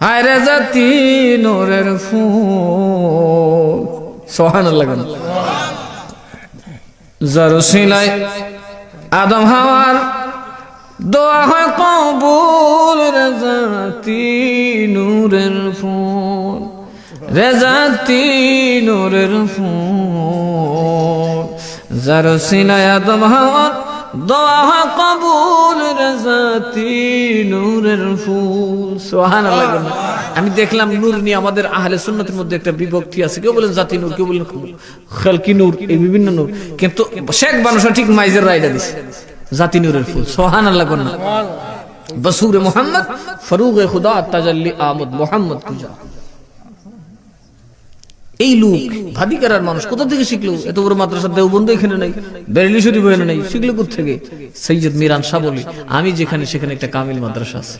হায় রে জাতি নোরের ফুল। সোহান লাগান যার সিলাই আদম হাওয়ার দোয়া হয় কবুল রে জাতি নূরের ফুল। রে জাতি নূরের ফুল। যার সিলাই আদম হাওয়ার দোয়া হয় কবুল জাতি নূরের ফুল। সোহান আমি দেখলাম নূর নিয়ে আমাদের আহলে সুন্নতের মধ্যে একটা বিভক্তি আছে। কেউ বলেন জাতি নূর কেউ বলেন খালকি নূর এই বিভিন্ন নূর। কিন্তু শেখ বানুষা ঠিক মাইজের রায়টা দিছে। জাতি নূরের ফুল। সোহান আল্লাহ কন্যা বসুর মোহাম্মদ ফরুগ খুদা তাজাল্লি আহমদ মোহাম্মদ কুজা এই লুক, ভাদিকার মানুষ, কোথা থেকে শিখলো? এত বড় মাদ্রাসা দেওবন্ধ এখানে নাই। বেরেলি শরীফ এখানে নাই। শিখলো থেকে সৈয়দ মিরান শাহ বলি, আমি যেখানে, সেখানে একটা কামিল মাদ্রাসা আছে।